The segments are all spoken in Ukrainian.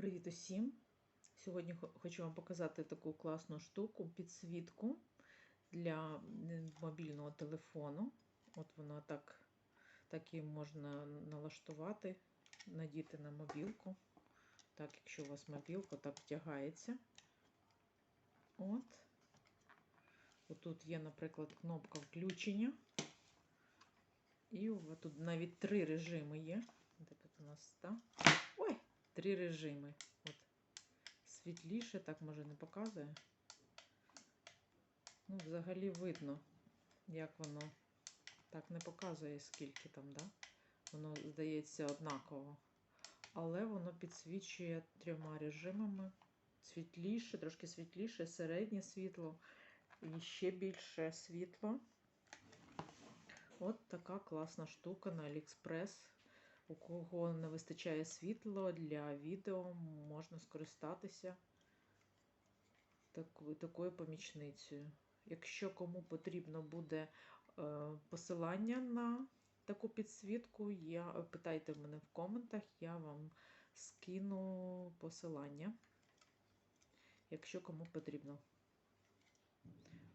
Привіт усім! Сьогодні хочу вам показати таку класну штуку, підсвітку для мобільного телефону. От вона так, так її можна налаштувати, надіти на мобілку. Так, якщо у вас мобілка, так втягається. От. Тут є, наприклад, кнопка включення. І тут навіть три режими є. Де тут у нас та? Три режими. От. Світліше, так може не показує. Ну, взагалі видно, як воно так не показує, скільки там, да? Воно здається однаково. Але воно підсвічує трьома режимами. Світліше, трошки світліше, середнє світло і ще більше світло. От така класна штука на AliExpress. У кого не вистачає світла для відео, можна скористатися такою, помічницею. Якщо кому потрібно буде е, посилання на таку підсвітку, я, питайте в мене в коментах, я вам скину посилання, якщо кому потрібно.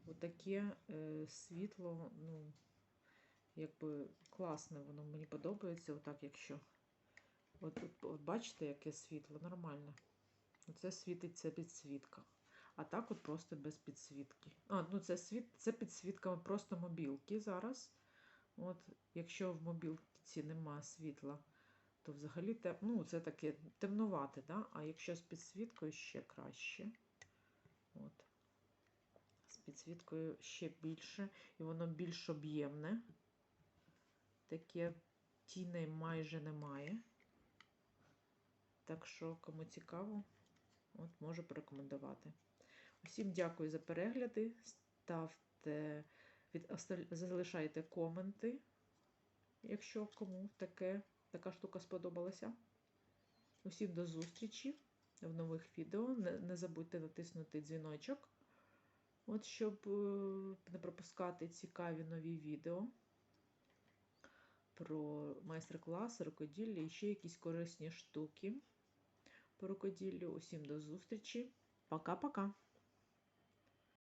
Отаке е, світло, ну, якби класне, воно мені подобається, отак, якщо. От, от, от бачите, яке світло, нормально. Оце світиться підсвітка. А так от просто без підсвітки. А, ну це світ, це підсвітка просто мобілки зараз. От, якщо в мобілці нема світла, то взагалі те, ну, це таке темнувате, да? а якщо з підсвіткою ще краще. От. З підсвіткою ще більше, і воно більш об'ємне. Таке тіней майже немає. Так що, кому цікаво, от можу порекомендувати. Усім дякую за перегляди. Ставте, від, залишайте коменти, якщо кому таке, така штука сподобалася. Усім до зустрічі в нових відео. Не, не забудьте натиснути дзвіночок, от щоб е, не пропускати цікаві нові відео про майстер-класи, рукоділля і ще якісь корисні штуки по рукоділлю. Усім до зустрічі. Пока-пока!